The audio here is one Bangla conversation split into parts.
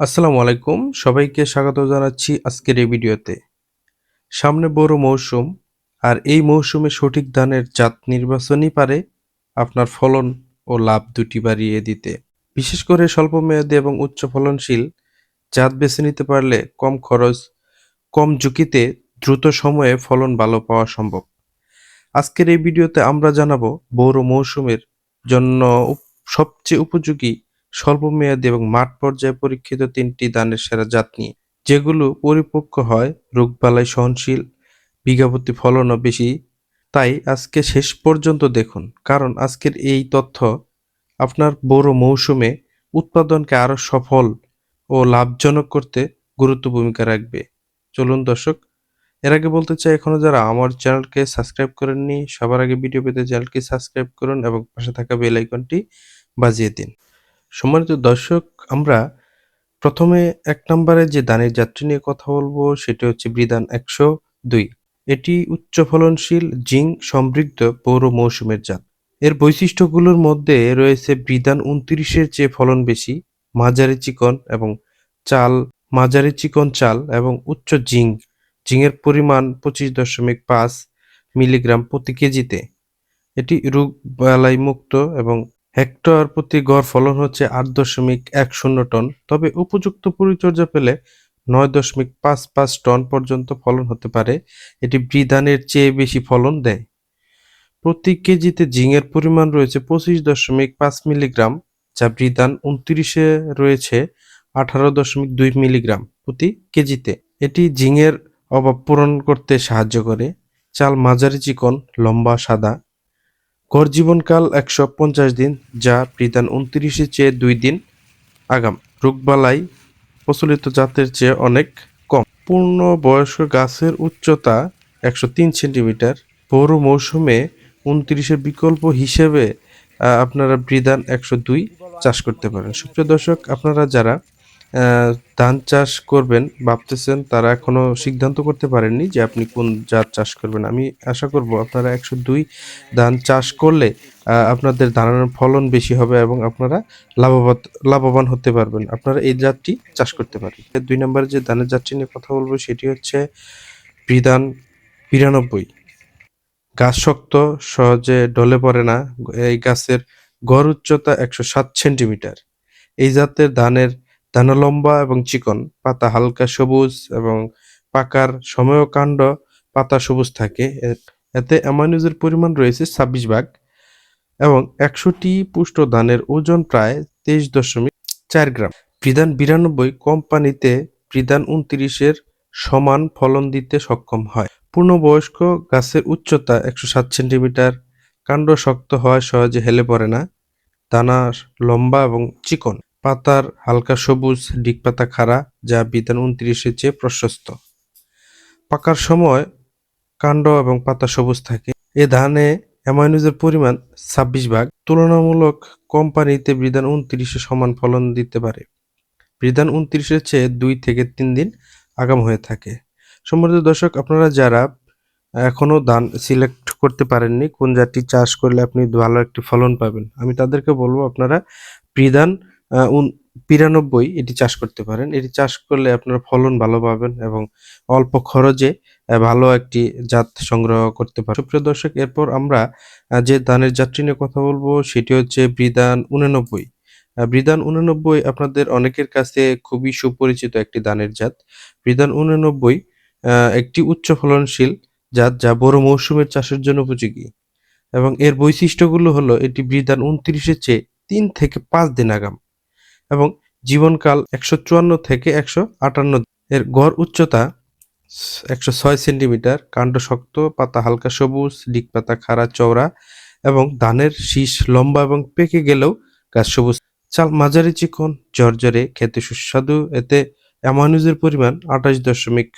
আসসালামু আলাইকুম। সবাইকে স্বাগত জানাচ্ছি আজকের এই ভিডিওতে। সামনে বড় মৌসুম আর এই মৌসুমে সঠিক ধানের জাত নির্বাচনই পারে আপনার ফলন ও লাভ দুটি বাড়িয়ে দিতে। বিশেষ করে স্বল্প মেয়াদী এবং উচ্চ ফলনশীল জাত বেছে নিতে পারলে কম খরচ, কম ঝুঁকিতে দ্রুত সময়ে ফলন ভালো পাওয়া সম্ভব। আজকের এই ভিডিওতে আমরা জানাব বড় মৌসুমের জন্য সবচেয়ে উপযোগী স্বল্প মেয়াদী এবং মাঠ পর্যায়ে পরীক্ষিত তিনটি ধানের সেরা জাত নিয়ে, যেগুলো পরিপক্ক হয় রোগবালাই সহনশীল, বিঘাপতি ফলনও বেশি। তাই আজকে শেষ পর্যন্ত দেখুন, কারণ আজকের এই তথ্য আপনার বড় মৌসুমে উৎপাদনকে আরও সফল ও লাভজনক করতে গুরুত্ব ভূমিকা রাখবে। চলুন দর্শক, এর আগে বলতে চাই, এখনও যারা আমার চ্যানেলকে সাবস্ক্রাইব করেননি, সবার আগে ভিডিও পেতে চ্যানেলকে সাবস্ক্রাইব করুন এবং পাশে থাকা বেল আইকনটি বাজিয়ে দিন। সম্মানিত দর্শক, আমরা প্রথমে এক নম্বরে যে ধানের যাত্রী নিয়ে কথা বলব, সেটি হচ্ছে বিধান একশো দুই। এটি উচ্চ ফলনশীল জিঙ্ক সমৃদ্ধ পৌর মৌসুমের জাত। এর বৈশিষ্ট্যগুলোর মধ্যে রয়েছে বিধান উনত্রিশের চেয়ে ফলন বেশি, মাঝারি চিকন এবং চাল, মাঝারি চিকন চাল এবং উচ্চ জিঙ্ক জিঙ্কের পরিমাণ পঁচিশ দশমিক পাঁচ মিলিগ্রাম প্রতি কেজিতে। এটি রোগ বালাই মুক্ত এবং হেক্টর প্রতি গড় ফলন হচ্ছে আট দশমিক এক শূন্য টন, তবে উপযুক্ত পরিচর্যা পেলে নয় দশমিক পাঁচ পাঁচ টন পর্যন্ত ফলন হতে পারে। এটি বৃধানের চেয়ে বেশি ফলন দেয়। প্রতি কেজিতে জিঙ্কের পরিমাণ রয়েছে পঁচিশ দশমিক পাঁচ মিলিগ্রাম, যা বৃধান উনত্রিশে রয়েছে আঠারো দশমিক দুই মিলিগ্রাম প্রতি কেজিতে। এটি জিঙ্কের অভাব পূরণ করতে সাহায্য করে। চাল, মাঝারি চিকন, লম্বা, সাদা গড় জীবনকাল একশো পঞ্চাশ দিন, যা বিধান উনত্রিশের চেয়ে দুই দিন আগাম। রোগবালাই প্রচলিত জাতের চেয়ে অনেক কম। পূর্ণ বয়স্ক গাছের উচ্চতা একশো তিন সেন্টিমিটার। বড় মৌসুমে উনত্রিশের বিকল্প হিসেবে আপনারা বৃদান একশো দুই চাষ করতে পারেন। সুপ্রিয় দর্শক, আপনারা যারা ধান চাষ করবেন, ভাবতেছেন তারা এখনও সিদ্ধান্ত করতে পারেননি যে আপনি কোন জাত চাষ করবেন। আমি আশা করব আপনারা একশো দুই ধান চাষ করলে আপনাদের ধানের ফলন বেশি হবে এবং আপনারা লাভবান লাভবান হতে পারবেন। আপনারা এই জাতটি চাষ করতে পারেন। দুই নম্বরে যে ধানের জাতটি নিয়ে কথা বলব, সেটি হচ্ছে বিধান বিরানব্বই। গাছ শক্ত, সহজে ঢলে পড়ে না। এই গাছের গড় উচ্চতা একশো সাত সেন্টিমিটার। এই জাতের ধানের দানা লম্বা এবং চিকন, পাতা হালকা সবুজ এবং পাকার সময়ও কাণ্ড, পাতা সবুজ থাকে। এতে অ্যামাইনোজের পরিমাণ রয়েছে ছাব্বিশ ভাগ এবং একশোটি পুষ্ট ধানের ওজন প্রায় তেইশ দশমিক চার গ্রাম। বিধান বিরানব্বই, কোম্পানিতে বিধান উনত্রিশের সমান ফলন দিতে সক্ষম হয়। পূর্ণবয়স্ক গাছের উচ্চতা একশো সাত সেন্টিমিটার, কাণ্ড শক্ত হয় সহজে হেলে পড়ে না। দানা লম্বা এবং চিকন। পাতার হালকা সবুজ ডিগ পাতা খাড়া, যা বিধান উনত্রিশের চেয়ে প্রশস্ত। পাকার সময় কাণ্ড এবং পাতা সবুজ থাকে। এ ধানে অ্যামাইনোজের পরিমাণ ছাব্বিশ ভাগ। তুলনামূলক কম পানিতে বিধান উনত্রিশে সমান ফলন দিতে পারে। বিধান উনত্রিশের চেয়ে দুই থেকে তিন দিন আগাম হয়ে থাকে। সম্মানিত দর্শক, আপনারা যারা এখনও ধান সিলেক্ট করতে পারেননি, কোন জাতটি চাষ করলে আপনি ভালো একটি ফলন পাবেন, আমি তাদেরকে বলব আপনারা বিধান বিরানব্বই এটি চাষ করতে পারেন। এটি চাষ করলে আপনারা ফলন ভালো পাবেন এবং অল্প খরচে ভালো একটি জাত সংগ্রহ করতে পারেন সুপ্রিয় দর্শক, এরপর আমরা যে ধানের জাতটি নিয়ে কথা বলব, সেটি হচ্ছে বৃদান উননব্বই। বৃদান উননব্বই আপনাদের অনেকের কাছে খুবই সুপরিচিত একটি ধানের জাত। বৃদান উননব্বই একটি উচ্চ ফলনশীল জাত যা বড় মৌসুমের চাষের জন্য উপযোগী। এবং এর বৈশিষ্ট্যগুলো হলো এটি বৃদান উনত্রিশের চেয়ে তিন থেকে পাঁচ দিন আগাম। এবং জীবনকাল একশো চুয়ান্ন থেকে একশো আটান্ন এর গড় উচ্চতা একশো ছয় সেন্টিমিটার, কাণ্ড শক্ত, পাতা হালকা সবুজ, ডিগ পাতা খাড়া চওড়া এবং ধানের শীষ লম্বা এবং পেকে গেলেও গাছ সবুজ। চাল মাঝারি চিকন জর্জরে খেতে সুস্বাদু, এতে অ্যামাইনোজের পরিমাণ আঠাশ দশমিক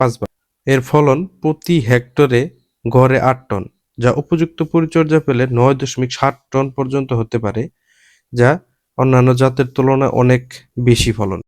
পাঁচ এর ফলন প্রতি হেক্টরে গড়ে আট টন, যা উপযুক্ত পরিচর্যা পেলে নয় দশমিক ষাট টন পর্যন্ত হতে পারে, যা অন্যান্য জাতের তুলনায় অনেক বেশি ফলন।